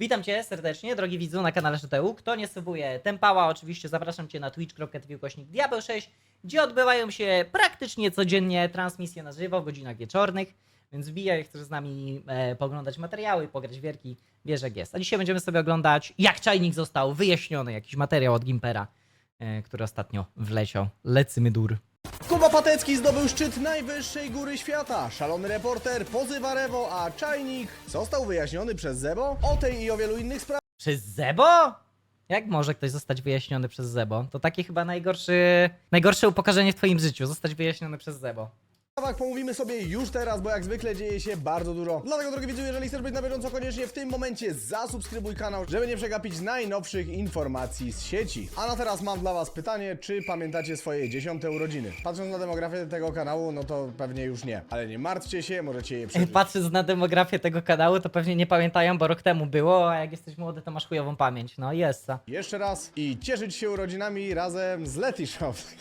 Witam Cię serdecznie, drogi widzu na kanale ŻTU. Kto nie subuje Tempała, oczywiście zapraszam Cię na twitch.tv kośnik Diabeł 6, gdzie odbywają się praktycznie codziennie transmisje na żywo w godzinach wieczornych. Więc wbijaj, chcesz z nami e, poglądać materiały, pograć wierki, wiesz jak jest. A dzisiaj będziemy sobie oglądać, jak czajnik został wyjaśniony, jakiś materiał od Gimpera, e, który ostatnio wleciał. Lecymy dur. Kuba Patecki zdobył szczyt najwyższej góry świata. Szalony reporter pozywa Rewo, a czajnik został wyjaśniony przez Zebo. O tej i o wielu innych sprawach Przez Zebo? Jak może ktoś zostać wyjaśniony przez Zebo? To takie chyba najgorszy, najgorsze upokarzenie w twoim życiu, zostać wyjaśniony przez Zebo. Pomówimy sobie już teraz, bo jak zwykle dzieje się bardzo dużo. Dlatego, drogi widzu, jeżeli chcesz być na bieżąco, koniecznie w tym momencie zasubskrybuj kanał, żeby nie przegapić najnowszych informacji z sieci. A na teraz mam dla was pytanie, czy pamiętacie swoje dziesiąte urodziny? Patrząc na demografię tego kanału, no to pewnie już nie. Ale nie martwcie się, możecie je przeżyć. Patrząc na demografię tego kanału, to pewnie nie pamiętają, bo rok temu było, a jak jesteś młody, to masz chujową pamięć. No jest. Jeszcze raz i cieszyć się urodzinami razem z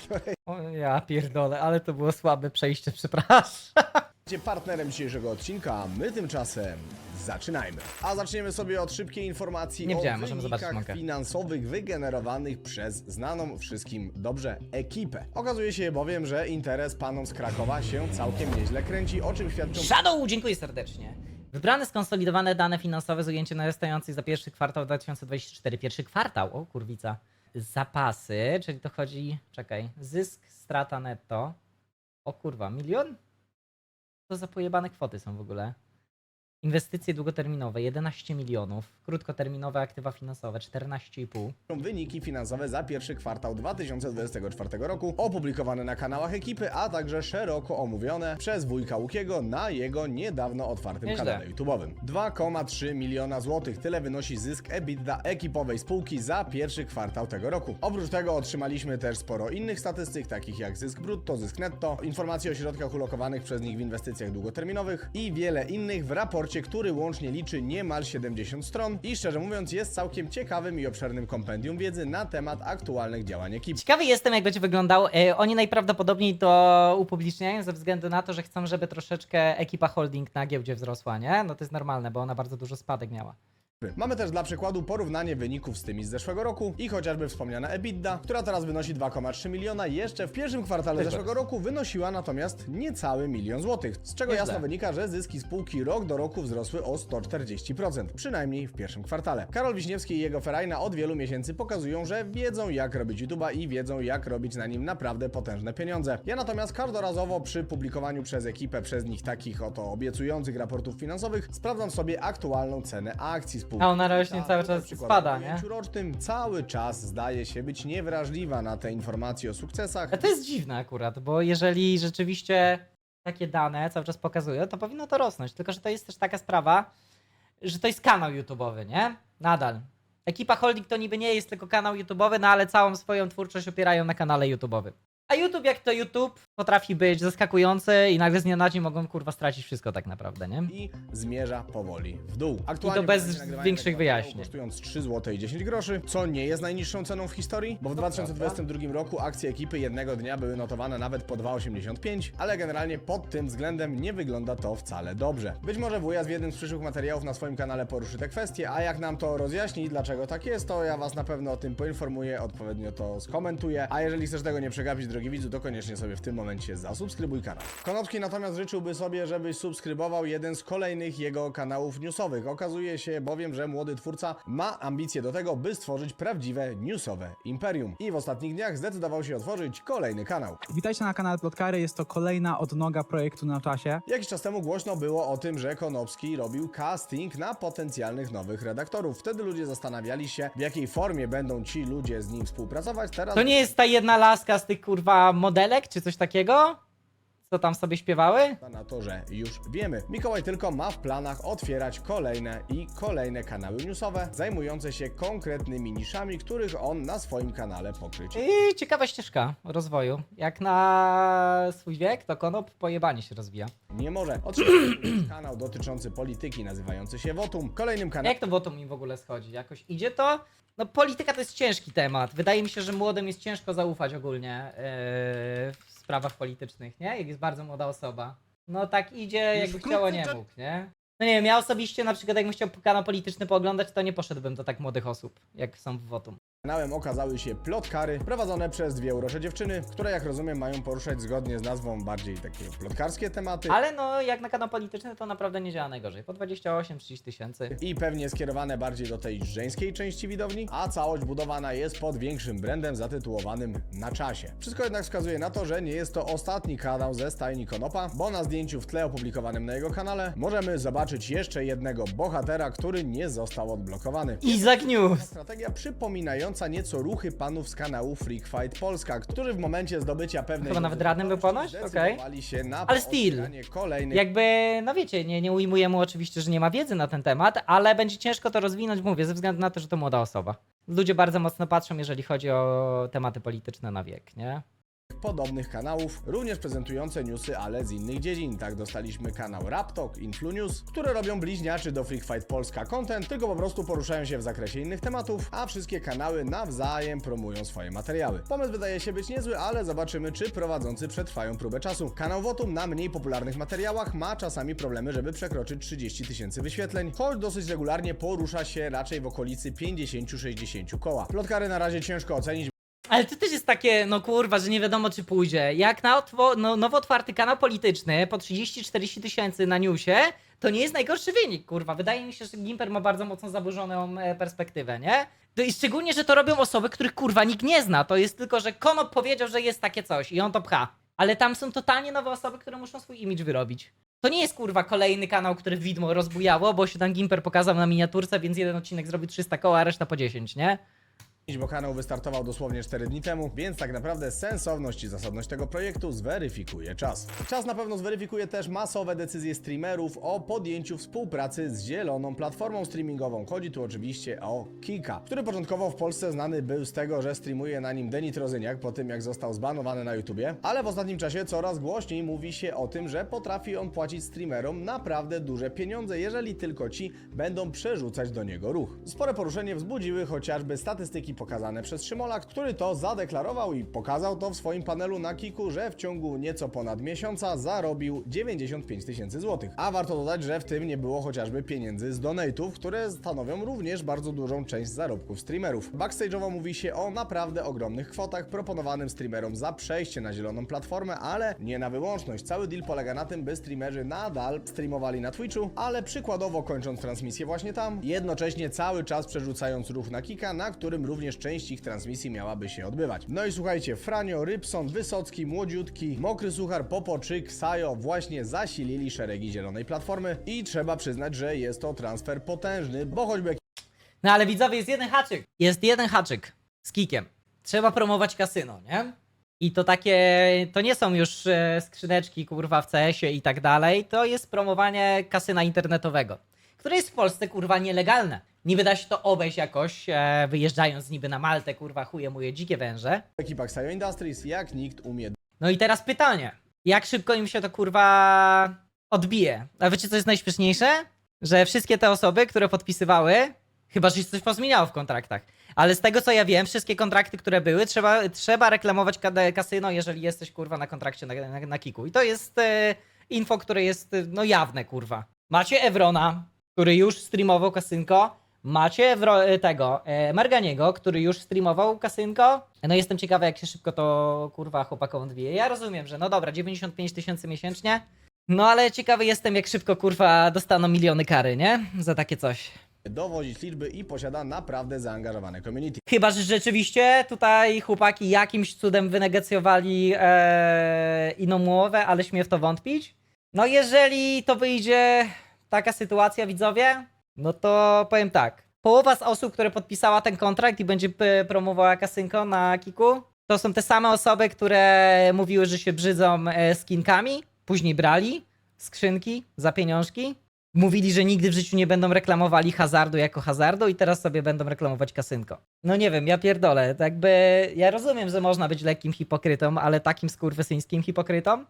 której O, ja pierdolę, ale to było słabe przejście, przepraszam. Będzie partnerem dzisiejszego odcinka, a my tymczasem zaczynajmy. A zaczniemy sobie od szybkiej informacji Nie o widziałem, możemy wynikach zobaczyć mangę. finansowych wygenerowanych przez znaną wszystkim dobrze ekipę. Okazuje się bowiem, że interes panom z Krakowa się całkiem nieźle kręci, o czym świadczą Shadow, dziękuję serdecznie. Wybrane skonsolidowane dane finansowe z ujęciem narastających za pierwszy kwartał 2024. Pierwszy kwartał, o kurwica. Zapasy, czyli to chodzi, czekaj, zysk, strata netto. O kurwa, milion? Co za pojebane kwoty są w ogóle? Inwestycje długoterminowe 11 milionów, krótkoterminowe aktywa finansowe 14,5. wyniki finansowe za pierwszy kwartał 2024 roku, opublikowane na kanałach ekipy, a także szeroko omówione przez wujka Łukiego na jego niedawno otwartym Nieźle. kanale YouTube'owym. 2,3 miliona złotych, tyle wynosi zysk EBITDA ekipowej spółki za pierwszy kwartał tego roku. Oprócz tego otrzymaliśmy też sporo innych statystyk, takich jak zysk brutto, zysk netto, informacje o środkach ulokowanych przez nich w inwestycjach długoterminowych i wiele innych w raporcie, który łącznie liczy niemal 70 stron i szczerze mówiąc jest całkiem ciekawym i obszernym kompendium wiedzy na temat aktualnych działań ekipy. Ciekawy jestem, jak będzie wyglądał. E, Oni najprawdopodobniej to upubliczniają ze względu na to, że chcą, żeby troszeczkę ekipa holding na giełdzie wzrosła, nie? No to jest normalne, bo ona bardzo dużo spadek miała. Mamy też dla przykładu porównanie wyników z tymi z zeszłego roku i chociażby wspomniana EBITDA, która teraz wynosi 2,3 miliona, jeszcze w pierwszym kwartale zeszłego roku wynosiła natomiast niecały milion złotych, z czego jasno wynika, że zyski spółki rok do roku wzrosły o 140%, przynajmniej w pierwszym kwartale. Karol Wiśniewski i jego Ferajna od wielu miesięcy pokazują, że wiedzą jak robić YouTube'a i wiedzą jak robić na nim naprawdę potężne pieniądze. Ja natomiast każdorazowo przy publikowaniu przez ekipę, przez nich takich oto obiecujących raportów finansowych, sprawdzam sobie aktualną cenę akcji. A ona rośnie Ta, cały czas spada, nie? ujęciu rocznym cały czas zdaje się być niewrażliwa na te informacje o sukcesach. A to jest dziwne akurat, bo jeżeli rzeczywiście takie dane cały czas pokazują, to powinno to rosnąć. Tylko, że to jest też taka sprawa, że to jest kanał YouTube'owy, nie? Nadal. Ekipa Holding to niby nie jest tylko kanał YouTube'owy, no ale całą swoją twórczość opierają na kanale YouTube'owym. A YouTube jak to YouTube potrafi być zaskakujący i nagle z dnia na dzień mogą kurwa stracić wszystko tak naprawdę, nie? I zmierza powoli w dół. I to bez nagrywania większych tego wyjaśnień. Kosztując 3 zł i 10 groszy, co nie jest najniższą ceną w historii, bo w 2022 roku akcje ekipy jednego dnia były notowane nawet po 2,85, ale generalnie pod tym względem nie wygląda to wcale dobrze. Być może wujas w jednym z przyszłych materiałów na swoim kanale poruszy te kwestie, a jak nam to rozjaśni, dlaczego tak jest, to ja was na pewno o tym poinformuję, odpowiednio to skomentuję, a jeżeli chcesz tego nie przegapić, drogi widzu, to koniecznie sobie w tym momencie zasubskrybuj kanał. Konopski natomiast życzyłby sobie, żebyś subskrybował jeden z kolejnych jego kanałów newsowych. Okazuje się bowiem, że młody twórca ma ambicje do tego, by stworzyć prawdziwe newsowe imperium. I w ostatnich dniach zdecydował się otworzyć kolejny kanał. Witajcie na kanale Plotkary, jest to kolejna odnoga projektu na czasie. Jakiś czas temu głośno było o tym, że Konopski robił casting na potencjalnych nowych redaktorów. Wtedy ludzie zastanawiali się, w jakiej formie będą ci ludzie z nim współpracować. Teraz To nie jest ta jedna laska z tych kurwa modelek, czy coś takiego? Co tam sobie śpiewały? Na to, że już wiemy. Mikołaj tylko ma w planach otwierać kolejne i kolejne kanały newsowe, zajmujące się konkretnymi niszami, których on na swoim kanale pokryć. I ciekawa ścieżka rozwoju. Jak na swój wiek, to konop pojebanie się rozwija. Nie może. Otrzymać kanał dotyczący polityki, nazywający się Wotum. Kolejnym kanałem. Jak to wotum mi w ogóle schodzi? Jakoś idzie to? No polityka to jest ciężki temat. Wydaje mi się, że młodym jest ciężko zaufać ogólnie yy, w sprawach politycznych, nie? Jak jest bardzo młoda osoba. No tak idzie, jakby wkrótce chciało nie mógł, nie? No nie wiem, ja osobiście na przykład jakbym chciał kanał polityczny pooglądać, to nie poszedłbym do tak młodych osób, jak są w Wotum. Kanałem okazały się plotkary prowadzone przez dwie urocze dziewczyny, które jak rozumiem mają poruszać zgodnie z nazwą bardziej takie plotkarskie tematy. Ale no, jak na kanał polityczny, to naprawdę nie działa najgorzej. Po 28-30 tysięcy. I pewnie skierowane bardziej do tej żeńskiej części widowni, a całość budowana jest pod większym brandem zatytułowanym Na czasie. Wszystko jednak wskazuje na to, że nie jest to ostatni kanał ze stajni Konopa, bo na zdjęciu w tle opublikowanym na jego kanale możemy zobaczyć jeszcze jednego bohatera, który nie został odblokowany. Izak News! Strategia przypominająca nieco ruchy panów z kanału Freak Fight Polska, którzy w momencie zdobycia pewnej Chyba nawet radnym był ponoć? zdecydowali się na Ale pootwieranie kolejnych Jakby, no wiecie, nie, nie ujmuję mu oczywiście, że nie ma wiedzy na ten temat, ale będzie ciężko to rozwinąć, mówię, ze względu na to, że to młoda osoba. Ludzie bardzo mocno patrzą, jeżeli chodzi o tematy polityczne na wiek, nie? Podobnych kanałów, również prezentujące newsy, ale z innych dziedzin. Tak dostaliśmy kanał Raptok, Influ News, które robią bliźniaczy do Freak Fight Polska content, tylko po prostu poruszają się w zakresie innych tematów, a wszystkie kanały nawzajem promują swoje materiały. Pomysł wydaje się być niezły, ale zobaczymy, czy prowadzący przetrwają próbę czasu. Kanał Wotum na mniej popularnych materiałach ma czasami problemy, żeby przekroczyć 30 tysięcy wyświetleń, choć dosyć regularnie porusza się raczej w okolicy 50-60 koła. Plotkary na razie ciężko ocenić, Ale to też jest takie, no kurwa, że nie wiadomo czy pójdzie. Jak na otwo- no, nowo otwarty kanał polityczny po 30-40 tysięcy na newsie, to nie jest najgorszy wynik, kurwa. Wydaje mi się, że Gimper ma bardzo mocno zaburzoną e, perspektywę, nie? To I szczególnie, że to robią osoby, których kurwa nikt nie zna. To jest tylko, że Konop powiedział, że jest takie coś i on to pcha. Ale tam są totalnie nowe osoby, które muszą swój imidż wyrobić. To nie jest kurwa kolejny kanał, który widmo rozbujało, bo się tam Gimper pokazał na miniaturce, więc jeden odcinek zrobi 300 koła, a reszta po 10, nie? Bo kanał wystartował dosłownie 4 dni temu, więc tak naprawdę sensowność i zasadność tego projektu zweryfikuje czas. Czas na pewno zweryfikuje też masowe decyzje streamerów o podjęciu współpracy z zieloną platformą streamingową. Chodzi tu oczywiście o Kika, który początkowo w Polsce znany był z tego, że streamuje na nim Denit Rozyniak po tym jak został zbanowany na YouTubie, ale w ostatnim czasie coraz głośniej mówi się o tym, że potrafi on płacić streamerom naprawdę duże pieniądze, jeżeli tylko ci będą przerzucać do niego ruch. Spore poruszenie wzbudziły chociażby statystyki pokazane przez Szymola, który to zadeklarował i pokazał to w swoim panelu na Kiku, że w ciągu nieco ponad miesiąca zarobił 95 tysięcy złotych. A warto dodać, że w tym nie było chociażby pieniędzy z donate'ów, które stanowią również bardzo dużą część zarobków streamerów. Backstage'owo mówi się o naprawdę ogromnych kwotach proponowanym streamerom za przejście na zieloną platformę, ale nie na wyłączność. Cały deal polega na tym, by streamerzy nadal streamowali na Twitchu, ale przykładowo kończąc transmisję właśnie tam, jednocześnie cały czas przerzucając ruch na Kika, na którym również część ich transmisji miałaby się odbywać. No i słuchajcie, Franio, Rybson, Wysocki, Młodziutki, Mokry Suchar, Popoczyk, Sajo właśnie zasilili szeregi zielonej platformy i trzeba przyznać, że jest to transfer potężny, bo choćby No ale widzowie, jest jeden haczyk. Jest jeden haczyk z kikiem. Trzeba promować kasyno, nie? I to takie, to nie są już e, skrzyneczki kurwa w CS-ie i tak dalej, to jest promowanie kasyna internetowego, które jest w Polsce kurwa nielegalne. Niby da się to obejść jakoś, e, wyjeżdżając niby na Maltę, kurwa chuje moje dzikie węże. ekipa Sajo Industries jak nikt umie No i teraz pytanie, jak szybko im się to kurwa odbije? A wiecie co jest najśmieszniejsze? Że wszystkie te osoby, które podpisywały, chyba że się coś pozmieniało w kontraktach, ale z tego co ja wiem, wszystkie kontrakty, które były, trzeba, trzeba reklamować kada- kasyno, jeżeli jesteś kurwa na kontrakcie na, na, na kiku. I to jest e, info, które jest e, no jawne kurwa. Macie Evrona, który już streamował kasynko, Macie Ewro, e, tego e, Marganiego, który już streamował kasynko. No jestem ciekawy, jak się szybko to kurwa chłopakom odbije. Ja rozumiem, że no dobra, 95 tysięcy miesięcznie. No ale ciekawy jestem, jak szybko kurwa dostaną miliony kary, nie? Za takie coś. dowozić liczby i posiada naprawdę zaangażowane community. Chyba, że rzeczywiście tutaj chłopaki jakimś cudem wynegocjowali e, inną umowę, ale śmiem w to wątpić. No jeżeli to wyjdzie taka sytuacja, widzowie, no to powiem tak. Połowa z osób, które podpisała ten kontrakt i będzie p- promowała kasynko na Kiku, to są te same osoby, które mówiły, że się brzydzą e, skinkami, później brali skrzynki za pieniążki, Mówili, że nigdy w życiu nie będą reklamowali hazardu jako hazardu i teraz sobie będą reklamować kasynko. No nie wiem, ja pierdolę. Tak jakby ja rozumiem, że można być lekkim hipokrytą, ale takim skurwysyńskim hipokrytą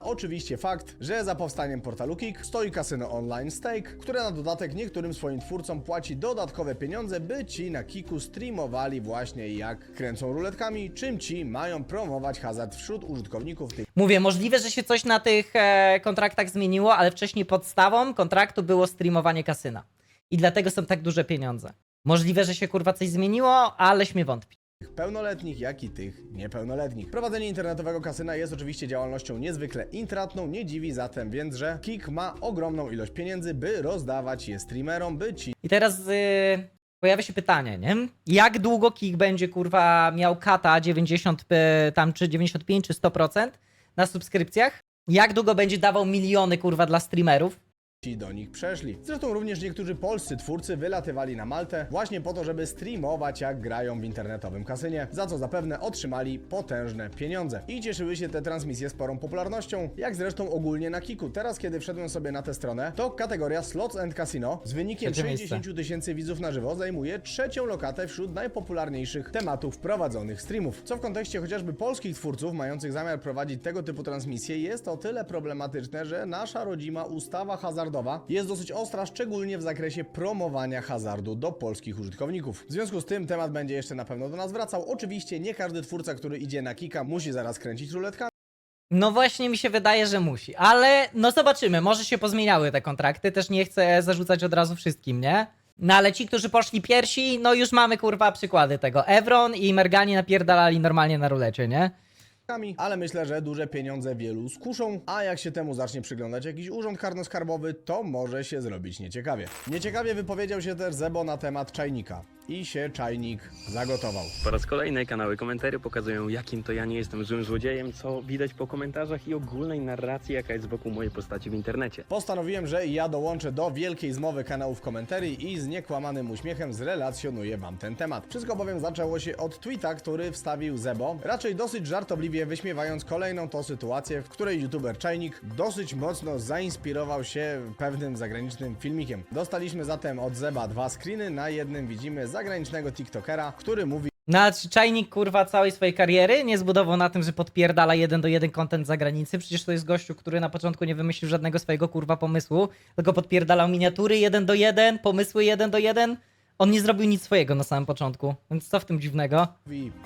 Oczywiście fakt, że za powstaniem portalu Kik stoi kasyno online Stake, które na dodatek niektórym swoim twórcom płaci dodatkowe pieniądze, by ci na Kiku streamowali właśnie jak kręcą ruletkami, czym ci mają promować hazard wśród użytkowników tych Mówię, możliwe, że się coś na tych e, kontraktach zmieniło, ale wcześniej podstawą kontraktu było streamowanie kasyna. I dlatego są tak duże pieniądze. Możliwe, że się kurwa coś zmieniło, ale śmie wątpić. Pełnoletnich, jak i tych niepełnoletnich. Prowadzenie internetowego kasyna jest oczywiście działalnością niezwykle intratną, nie dziwi zatem więc, że Kik ma ogromną ilość pieniędzy, by rozdawać je streamerom, by ci I teraz y, pojawia się pytanie, nie? Jak długo Kik będzie kurwa miał kata 90 y, tam czy 95 czy 100% na subskrypcjach? Jak długo będzie dawał miliony kurwa dla streamerów? Ci do nich przeszli. Zresztą również niektórzy polscy twórcy wylatywali na Maltę właśnie po to, żeby streamować jak grają w internetowym kasynie, za co zapewne otrzymali potężne pieniądze. I cieszyły się te transmisje sporą popularnością, jak zresztą ogólnie na Kiku. Teraz kiedy wszedłem sobie na tę stronę, to kategoria Slots and Casino z wynikiem Trzecie miejsce. 60 tysięcy widzów na żywo zajmuje trzecią lokatę wśród najpopularniejszych tematów prowadzonych streamów. Co w kontekście chociażby polskich twórców mających zamiar prowadzić tego typu transmisje jest o tyle problematyczne, że nasza rodzima ustawa hazardowa jest dosyć ostra, szczególnie w zakresie promowania hazardu do polskich użytkowników. W związku z tym temat będzie jeszcze na pewno do nas wracał. Oczywiście nie każdy twórca, który idzie na kika musi zaraz kręcić ruletkami. No właśnie mi się wydaje, że musi, ale no zobaczymy, może się pozmieniały te kontrakty, też nie chcę zarzucać od razu wszystkim, nie? No ale ci, którzy poszli pierwsi, no już mamy kurwa przykłady tego. Evron i Mergani napierdalali normalnie na rulecie, nie? Ale myślę, że duże pieniądze wielu skuszą, a jak się temu zacznie przyglądać jakiś urząd karno-skarbowy, to może się zrobić nieciekawie. Nieciekawie wypowiedział się też Zebo na temat czajnika. I się czajnik zagotował. Po raz kolejny kanały komentarzy pokazują, jakim to ja nie jestem złym złodziejem, co widać po komentarzach i ogólnej narracji, jaka jest wokół mojej postaci w internecie. Postanowiłem, że ja dołączę do wielkiej zmowy kanałów komentarii i z niekłamanym uśmiechem zrelacjonuję wam ten temat. Wszystko bowiem zaczęło się od tweeta, który wstawił Zebo, raczej dosyć żartobliwie wyśmiewając kolejną tą sytuację, w której youtuber Czajnik dosyć mocno zainspirował się pewnym zagranicznym filmikiem. Dostaliśmy zatem od Zeba dwa screeny, na jednym widzimy zagranicznego tiktokera, który mówi No a czy czajnik kurwa całej swojej kariery nie zbudował na tym, że podpierdala jeden do jeden content z zagranicy? Przecież to jest gościu, który na początku nie wymyślił żadnego swojego kurwa pomysłu, tylko podpierdalał miniatury jeden do jeden, pomysły jeden do jeden. On nie zrobił nic swojego na samym początku, więc co w tym dziwnego?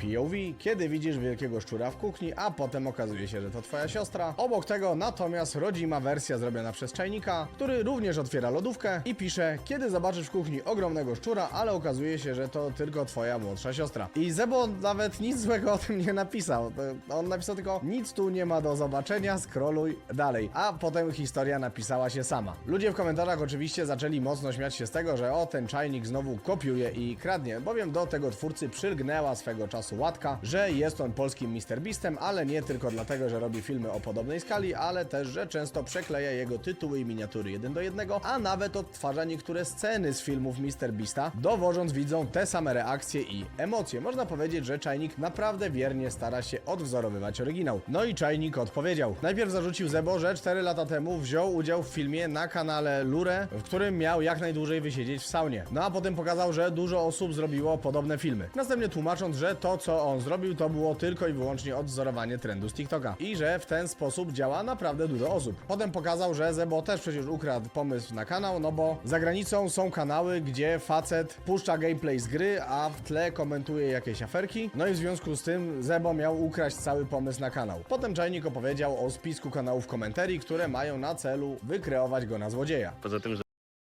POV, kiedy widzisz wielkiego szczura w kuchni, a potem okazuje się, że to twoja siostra. Obok tego natomiast rodzima wersja zrobiona przez czajnika, który również otwiera lodówkę i pisze, kiedy zobaczysz w kuchni ogromnego szczura, ale okazuje się, że to tylko twoja młodsza siostra. I Zebo nawet nic złego o tym nie napisał. On napisał tylko, nic tu nie ma do zobaczenia, scrolluj dalej. A potem historia napisała się sama. Ludzie w komentarzach oczywiście zaczęli mocno śmiać się z tego, że o, ten czajnik znowu kopiuje i kradnie, bowiem do tego twórcy przylgnęła swego czasu łatka, że jest on polskim MrBeastem, ale nie tylko dlatego, że robi filmy o podobnej skali, ale też, że często przekleja jego tytuły i miniatury jeden do jednego, a nawet odtwarza niektóre sceny z filmów MrBeasta, dowożąc widzom te same reakcje i emocje. Można powiedzieć, że Czajnik naprawdę wiernie stara się odwzorowywać oryginał. No i Czajnik odpowiedział. Najpierw zarzucił Zebo, że 4 lata temu wziął udział w filmie na kanale Lure, w którym miał jak najdłużej wysiedzieć w saunie. No a potem pokazał, że dużo osób zrobiło podobne filmy. Następnie tłumacząc, że to co on zrobił to było tylko i wyłącznie odwzorowanie trendu z TikToka i że w ten sposób działa naprawdę dużo osób. Potem pokazał, że Zebo też przecież ukradł pomysł na kanał, no bo za granicą są kanały, gdzie facet puszcza gameplay z gry, a w tle komentuje jakieś aferki. No i w związku z tym Zebo miał ukraść cały pomysł na kanał. Potem Czajnik opowiedział o spisku kanałów komentarii, które mają na celu wykreować go na złodzieja. Poza tym, że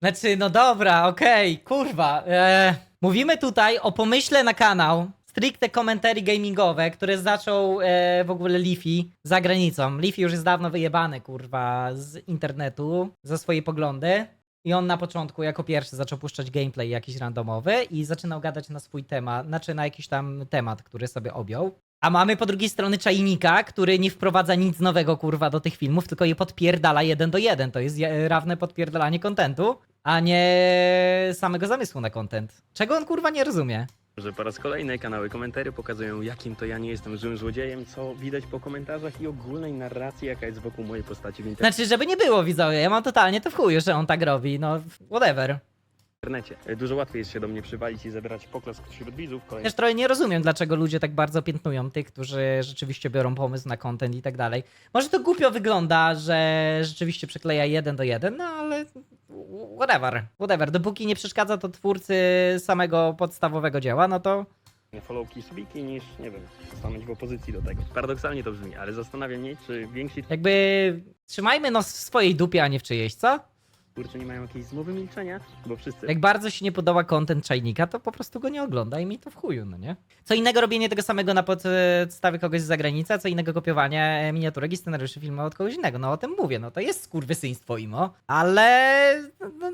Znaczy, no dobra, okej, kurwa. E, mówimy tutaj o pomyśle na kanał, stricte komentarii gamingowe, które zaczął e, w ogóle Leafy za granicą. Leafy już jest dawno wyjebany, kurwa, z internetu, za swoje poglądy. I on na początku jako pierwszy zaczął puszczać gameplay jakiś randomowy i zaczynał gadać na swój temat, znaczy na jakiś tam temat, który sobie objął. A mamy po drugiej stronie czajnika, który nie wprowadza nic nowego, kurwa, do tych filmów, tylko je podpierdala jeden do jeden. To jest je- rawne podpierdalanie kontentu, a nie samego zamysłu na kontent. Czego on, kurwa, nie rozumie? że po raz kolejny kanały komentarzy pokazują, jakim to ja nie jestem złym złodziejem, co widać po komentarzach i ogólnej narracji, jaka jest wokół mojej postaci w internecie. Znaczy, żeby nie było, widzowie, ja mam totalnie to w chuju, że on tak robi, no, whatever. internecie. Dużo łatwiej jest się do mnie przywalić i zebrać poklask wśród widzów. Kolejny Też trochę nie rozumiem, dlaczego ludzie tak bardzo piętnują tych, którzy rzeczywiście biorą pomysł na content i tak dalej. Może to głupio wygląda, że rzeczywiście przekleja jeden do jeden, no ale whatever, whatever. Dopóki nie przeszkadza to twórcy samego podstawowego dzieła, no to followki i subiki niż, nie wiem, stanąć w opozycji do tego. Paradoksalnie to brzmi, ale zastanawiam mnie, czy więksi jakby trzymajmy nos w swojej dupie, a nie w czyjejś, co? Twórcy nie mają jakiejś zmowy milczenia, bo wszyscy Jak bardzo się nie podoba content czajnika, to po prostu go nie ogląda i mi to w chuju, no nie? Co innego robienie tego samego na podstawie kogoś z zagranicy, a co innego kopiowanie miniaturek i scenariuszy filmu od kogoś innego. No o tym mówię, no to jest skurwysyństwo imo, ale... No,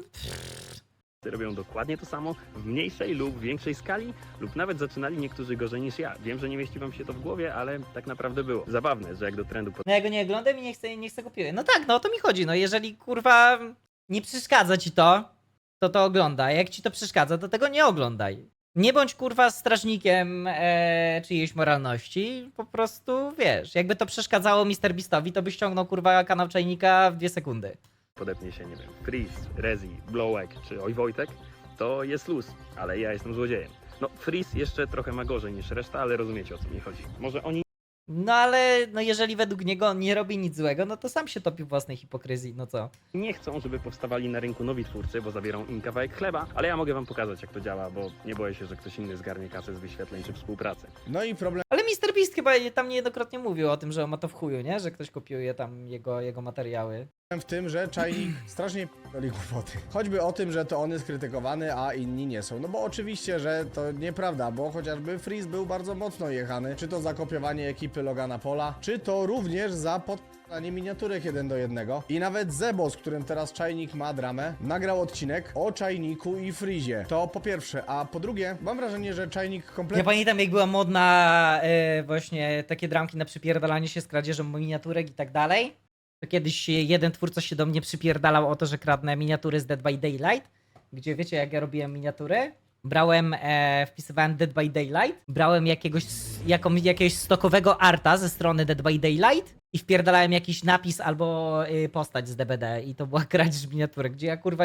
robią dokładnie to samo w mniejszej lub większej skali, lub nawet zaczynali niektórzy gorzej niż ja. Wiem, że nie mieści wam się to w głowie, ale tak naprawdę było. Zabawne, że jak do trendu no ja go nie oglądam i nie chcę, nie chcę kopiuję. No tak, no o to mi chodzi, no jeżeli kurwa nie przeszkadza ci to, to to oglądaj. Jak ci to przeszkadza, to tego nie oglądaj. Nie bądź kurwa strażnikiem e, czyjejś moralności, po prostu wiesz, jakby to przeszkadzało Mr. Beastowi, to by ściągnął kurwa kanał czajnika w dwie sekundy. podepnie się, nie wiem, Chris, Rezi, Blowek czy Oj Wojtek, to jest luz, ale ja jestem złodziejem. No, Freeze jeszcze trochę ma gorzej niż reszta, ale rozumiecie o co mi chodzi. Może oni No ale no jeżeli według niego on nie robi nic złego, no to sam się topi w własnej hipokryzji, no co? nie chcą, żeby powstawali na rynku nowi twórcy, bo zabiorą im kawałek chleba, ale ja mogę wam pokazać, jak to działa, bo nie boję się, że ktoś inny zgarnie kasę z wyświetleń czy współpracy. No i problem Mr. Beast chyba tam niejednokrotnie mówił o tym, że on ma to w chuju, nie? Że ktoś kopiuje tam jego, jego materiały. w tym, że czajnik strasznie p***li głupoty. Choćby o tym, że to on jest krytykowany, a inni nie są. No bo oczywiście, że to nieprawda, bo chociażby Freeze był bardzo mocno jechany. Czy to za kopiowanie ekipy Logana Pola, czy to również za podanie miniaturek jeden do jednego. I nawet Zebo, z którym teraz czajnik ma dramę, nagrał odcinek o czajniku i Freezie. To po pierwsze, a po drugie, mam wrażenie, że czajnik Ja kompletnie... pamiętam, jak była modna e, właśnie takie dramki na przypierdalanie się z kradzieżą miniaturek i tak dalej. To kiedyś jeden twórca się do mnie przypierdalał o to, że kradnę miniatury z Dead by Daylight. Gdzie wiecie, jak ja robiłem miniatury? Brałem, e, wpisywałem Dead by Daylight, brałem jakiegoś, jaką, jakiegoś stokowego arta ze strony Dead by Daylight i wpierdalałem jakiś napis albo y, postać z DBD i to była kradzież miniaturek, gdzie ja kurwa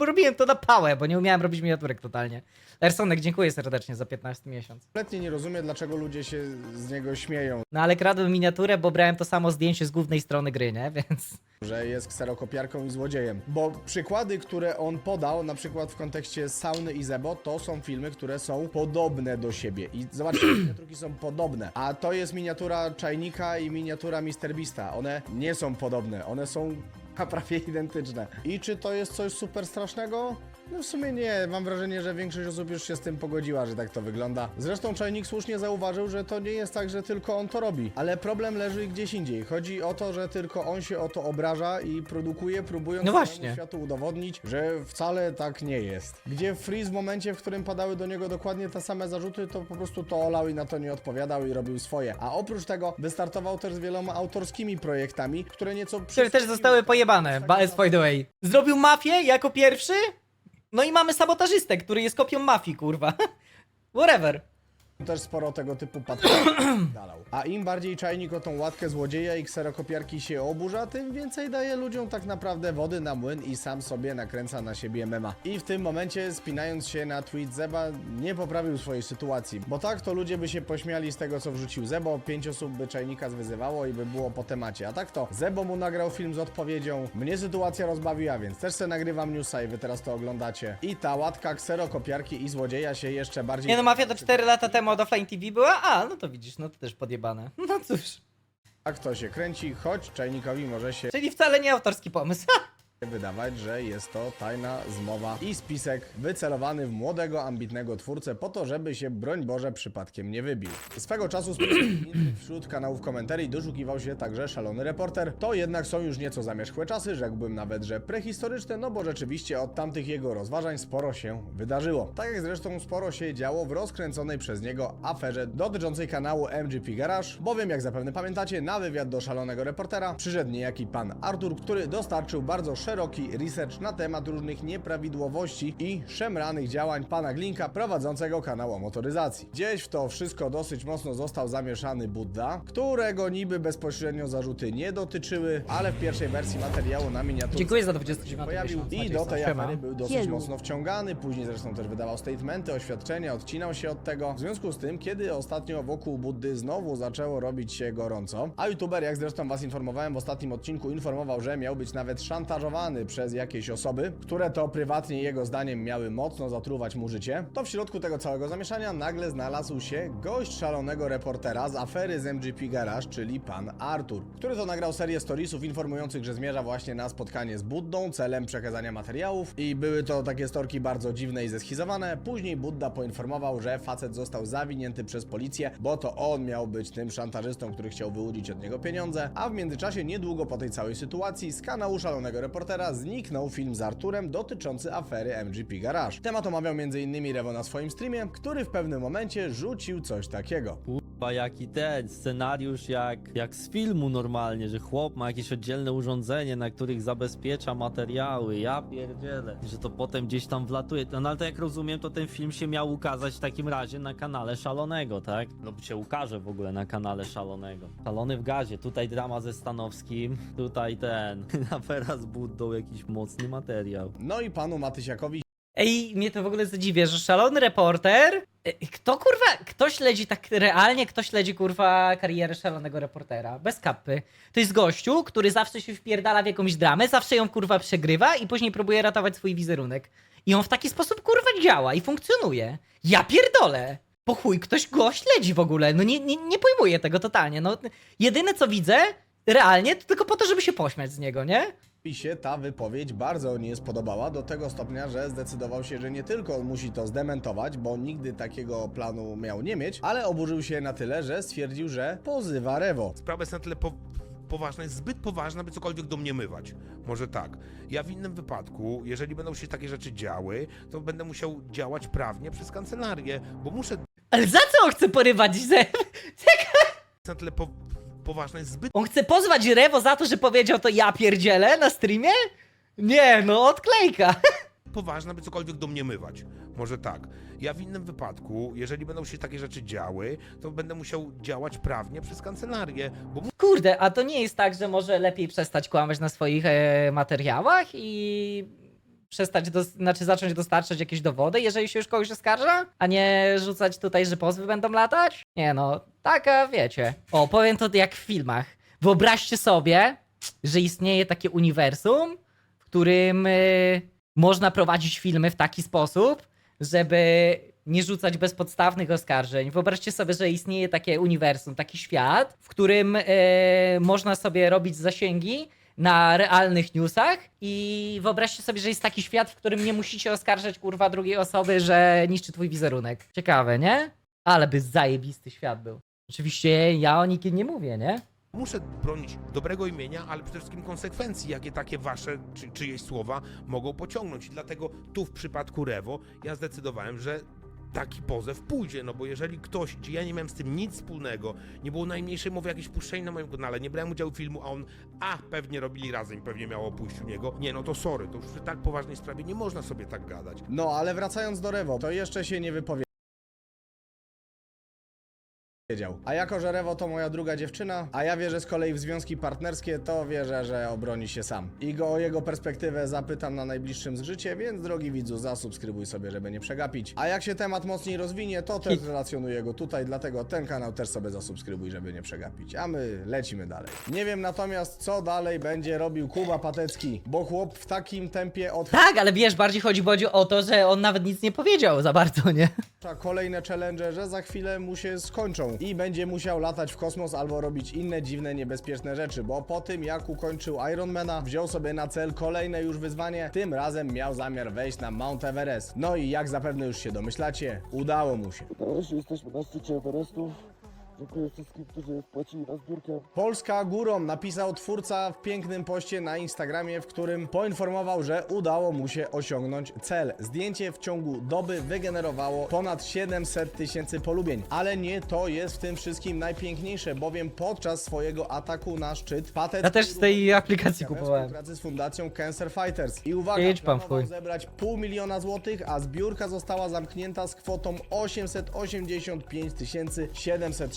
robiłem to na pałę, bo nie umiałem robić miniaturek totalnie. Ersonek, dziękuję serdecznie za 15 miesiąc. kompletnie nie rozumie, dlaczego ludzie się z niego śmieją, No ale kradłem miniaturę, bo brałem to samo zdjęcie z głównej strony gry, nie? Więc... że jest kserokopiarką i złodziejem. Bo przykłady, które on podał, na przykład w kontekście Sauny i Zebo, to są filmy, które są podobne do siebie. I zobaczcie, miniaturki są podobne. A to jest miniatura Czajnika i miniatura Mr. Beasta. One nie są podobne, one są prawie identyczne. I czy to jest coś super strasznego? No w sumie nie, mam wrażenie, że większość osób już się z tym pogodziła, że tak to wygląda. Zresztą Czajnik słusznie zauważył, że to nie jest tak, że tylko on to robi. Ale problem leży gdzieś indziej. Chodzi o to, że tylko on się o to obraża i produkuje, próbując No całemu światu udowodnić, że wcale tak nie jest. Gdzie Freeze w momencie, w którym padały do niego dokładnie te same zarzuty, to po prostu to olał i na to nie odpowiadał i robił swoje. A oprócz tego wystartował też z wieloma autorskimi projektami, które nieco Które też zostały pojebane, by by the way. Zrobił mafię jako pierwszy? No i mamy sabotażystę, który jest kopią mafii, kurwa. Whatever. Też sporo tego typu patrolów dalał. A im bardziej czajnik o tą łatkę złodzieja i kserokopiarki się oburza, tym więcej daje ludziom tak naprawdę wody na młyn i sam sobie nakręca na siebie mema. I w tym momencie, spinając się na tweet Zeba, nie poprawił swojej sytuacji. Bo tak, to ludzie by się pośmiali z tego, co wrzucił Zebo, pięć osób by czajnika zwyzywało i by było po temacie. A tak to, Zebo mu nagrał film z odpowiedzią, mnie sytuacja rozbawiła, więc też se nagrywam newsa i wy teraz to oglądacie. I ta łatka kserokopiarki i złodzieja się jeszcze bardziej... Nie no, mafia to 4 lata temu od Offline TV była? A, no to widzisz, no to też podjebane. No cóż, Tak to się kręci, choć czajnikowi może się czyli wcale nie autorski pomysł. wydawać, że jest to tajna zmowa i spisek wycelowany w młodego, ambitnego twórcę po to, żeby się, broń Boże, przypadkiem nie wybił. Swego czasu wśród kanałów komentarii doszukiwał się także szalony reporter. To jednak są już nieco zamierzchłe czasy, rzekłbym nawet, że prehistoryczne, no bo rzeczywiście od tamtych jego rozważań sporo się wydarzyło. Tak jak zresztą sporo się działo w rozkręconej przez niego aferze dotyczącej kanału MGP Garage, bowiem jak zapewne pamiętacie, na wywiad do szalonego reportera przyszedł niejaki pan Artur, który dostarczył bardzo szeroką szeroki research na temat różnych nieprawidłowości i szemranych działań pana Glinka prowadzącego kanał o motoryzacji. Gdzieś w to wszystko dosyć mocno został zamieszany Budda, którego niby bezpośrednio zarzuty nie dotyczyły, ale w pierwszej wersji materiału na miniaturce Dziękuję za 29 pojawił miesiąc, i do tej Siema. afery był dosyć mocno wciągany, później zresztą też wydawał statementy, oświadczenia, odcinał się od tego. W związku z tym, kiedy ostatnio wokół Buddy znowu zaczęło robić się gorąco, a youtuber, jak zresztą was informowałem w ostatnim odcinku, informował, że miał być nawet szantażowany przez jakieś osoby, które to prywatnie jego zdaniem miały mocno zatruwać mu życie, to w środku tego całego zamieszania nagle znalazł się gość szalonego reportera z afery z MGP Garage, czyli pan Artur, który to nagrał serię storiesów informujących, że zmierza właśnie na spotkanie z Buddą celem przekazania materiałów i były to takie storki bardzo dziwne i zeschizowane. Później Budda poinformował, że facet został zawinięty przez policję, bo to on miał być tym szantażystą, który chciał wyłudzić od niego pieniądze, a w międzyczasie niedługo po tej całej sytuacji z kanału szalonego reportera zniknął film z Arturem dotyczący afery MGP Garage. Temat omawiał m.in. Rewo na swoim streamie, który w pewnym momencie rzucił coś takiego. Kurwa, jaki ten scenariusz jak, jak z filmu normalnie, że chłop ma jakieś oddzielne urządzenie, na których zabezpiecza materiały. Ja pierdzielę, że to potem gdzieś tam wlatuje. No ale to jak rozumiem, to ten film się miał ukazać w takim razie na kanale Szalonego, tak? No się ukaże w ogóle na kanale Szalonego. Szalony w gazie, tutaj drama ze Stanowskim, tutaj ten, afera z Buddą, jakiś mocny materiał. No i panu Matysiakowi Ej, mnie to w ogóle zadziwia, że szalony reporter. e, Kto kurwa, kto śledzi tak realnie, kto śledzi kurwa karierę szalonego reportera? Bez kapy. To jest gościu, który zawsze się wpierdala w jakąś dramę, zawsze ją kurwa przegrywa i później próbuje ratować swój wizerunek. I on w taki sposób kurwa działa i funkcjonuje. Ja pierdolę! Po chuj, ktoś go śledzi w ogóle. No nie, nie, nie pojmuję tego totalnie. No, jedyne co widzę realnie, to tylko po to, żeby się pośmiać z niego, nie? Się ta wypowiedź bardzo nie spodobała, do tego stopnia, że zdecydował się, że nie tylko on musi to zdementować, bo nigdy takiego planu miał nie mieć, ale oburzył się na tyle, że stwierdził, że pozywa Rewo. Sprawa jest na tyle po poważna, jest zbyt poważna, by cokolwiek domniemywać. Może tak. Ja w innym wypadku, jeżeli będą się takie rzeczy działy, to będę musiał działać prawnie przez kancelarię, bo muszę Ale za co on chce porywać ze... jest na tyle po poważna, jest zbyt On chce pozwać Rewo za to, że powiedział to ja pierdzielę na streamie? Nie, no odklejka. poważna, by cokolwiek domniemywać. Może tak. Ja w innym wypadku, jeżeli będą się takie rzeczy działy, to będę musiał działać prawnie przez kancelarię, bo Kurde, a to nie jest tak, że może lepiej przestać kłamać na swoich e, materiałach i przestać, dos- znaczy zacząć dostarczać jakieś dowody, jeżeli się już kogoś oskarża, a nie rzucać tutaj, że pozwy będą latać? Nie no, taka wiecie. O, powiem to jak w filmach. Wyobraźcie sobie, że istnieje takie uniwersum, w którym y, można prowadzić filmy w taki sposób, żeby nie rzucać bezpodstawnych oskarżeń. Wyobraźcie sobie, że istnieje takie uniwersum, taki świat, w którym y, można sobie robić zasięgi na realnych newsach i wyobraźcie sobie, że jest taki świat, w którym nie musicie oskarżać kurwa drugiej osoby, że niszczy twój wizerunek. Ciekawe, nie? Ale by zajebisty świat był. Oczywiście ja o nikim nie mówię, nie? muszę bronić dobrego imienia, ale przede wszystkim konsekwencji, jakie takie wasze czy czyjeś słowa mogą pociągnąć. Dlatego tu w przypadku Rewo ja zdecydowałem, że taki pozew pójdzie, no bo jeżeli ktoś, gdzie ja nie miałem z tym nic wspólnego, nie było najmniejszej mowy jakieś puszczenia na moim kanale, nie brałem udziału w filmu, a on, a pewnie robili razem, pewnie miało pójść u niego, nie no to sorry, to już przy tak poważnej sprawie nie można sobie tak gadać. No ale wracając do Rewo, to jeszcze się nie wypowiedział. A jako, że Rewo to moja druga dziewczyna, a ja wierzę z kolei w związki partnerskie, to wierzę, że obroni się sam. I go o jego perspektywę zapytam na najbliższym zgrzycie, więc drogi widzu, zasubskrybuj sobie, żeby nie przegapić. A jak się temat mocniej rozwinie, to też relacjonuję go tutaj, dlatego ten kanał też sobie zasubskrybuj, żeby nie przegapić. A my lecimy dalej. Nie wiem natomiast, co dalej będzie robił Kuba Patecki, bo chłop w takim tempie od Tak, ale wiesz, bardziej chodzi Bodziu o to, że on nawet nic nie powiedział za bardzo, nie? Kolejne challenge, że za chwilę mu się skończą i będzie musiał latać w kosmos albo robić inne dziwne, niebezpieczne rzeczy, bo po tym jak ukończył Ironmana, wziął sobie na cel kolejne już wyzwanie, tym razem miał zamiar wejść na Mount Everest. No i jak zapewne już się domyślacie, udało mu się. Nareszcie jesteśmy na Everestu. Dziękuję wszystkim, którzy wpłacili na zbiórkę. Polska górą napisał twórca w pięknym poście na Instagramie, w którym poinformował, że udało mu się osiągnąć cel. Zdjęcie w ciągu doby wygenerowało ponad 700 tysięcy polubień. Ale nie to jest w tym wszystkim najpiękniejsze, bowiem podczas swojego ataku na szczyt Patec Ja też z tej aplikacji kupowałem. współpracy z fundacją Cancer Fighters. I uwaga, Idź pan w planował chuj. zebrać pół miliona złotych, a zbiórka została zamknięta z kwotą 885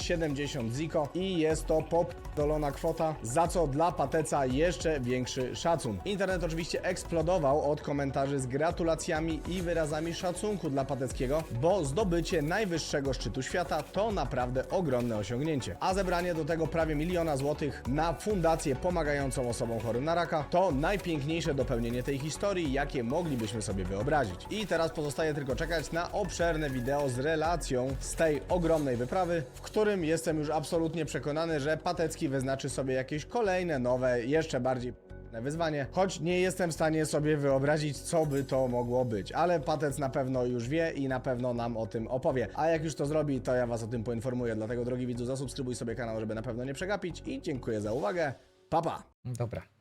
770 ziko i jest to popdolona kwota, za co dla Pateca jeszcze większy szacun. Internet oczywiście eksplodował od komentarzy z gratulacjami i wyrazami szacunku dla Pateckiego, bo zdobycie najwyższego szczytu świata to naprawdę ogromne osiągnięcie. A zebranie do tego prawie miliona złotych na fundację pomagającą osobom chorym na raka to najpiękniejsze dopełnienie tej historii, jakie moglibyśmy sobie wyobrazić. I teraz pozostaje tylko czekać na obszerne wideo z relacją z tej ogromnej wyprawy, w którym jestem już absolutnie przekonany, że Patecki wyznaczy sobie jakieś kolejne, nowe, jeszcze bardziej na wyzwanie, choć nie jestem w stanie sobie wyobrazić, co by to mogło być. Ale Patec na pewno już wie i na pewno nam o tym opowie. A jak już to zrobi, to ja was o tym poinformuję. Dlatego, drogi widzu, zasubskrybuj sobie kanał, żeby na pewno nie przegapić i dziękuję za uwagę. Pa, pa! Dobra.